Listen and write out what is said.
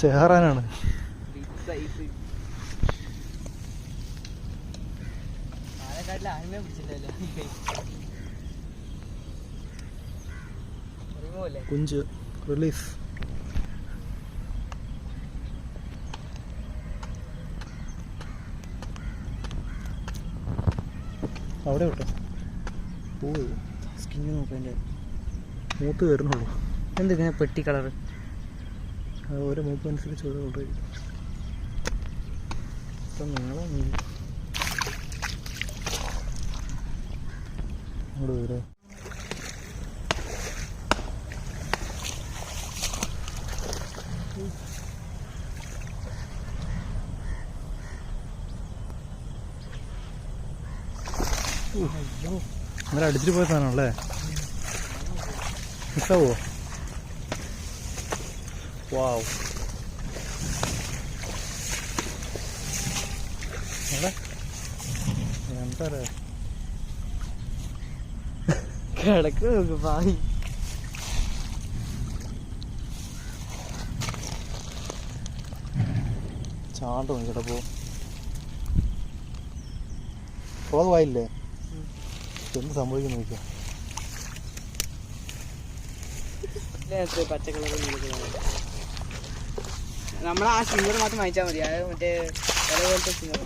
ചേറാനാണ് Kunj relief അവിടെ വിട്ടോ. പോയി. സ്കിന്ന് നോക്കാൻ മൂത്ത് വരുന്നുള്ളൂ എന്തിങ്ങനെ പെട്ടി കളറ്? ഓരോ മൂപ്പ് അനുസരിച്ച് ഓരോ ചെയ്യും ഇപ്പം നീളം അങ്ങോട്ട് വരാം. അടിച്ചിട്ട് പോയ സാധനമാണല്ലേ? മിസ്സാവോ? വാവ് എന്താ കിടക്ക് നോക്ക് പായി ചാണ്ടോ നോക്കിയപ്പോ അത് വായില്ലേ? എന്ത് സംഭവിക്കുന്നു നോക്കിയാ? പച്ച കളർ നമ്മൾ ആ സിംഗർ മാത്രം വാങ്ങിച്ചാൽ മതി. അതായത് മറ്റേ പല പോലത്തെ സിംഗർ.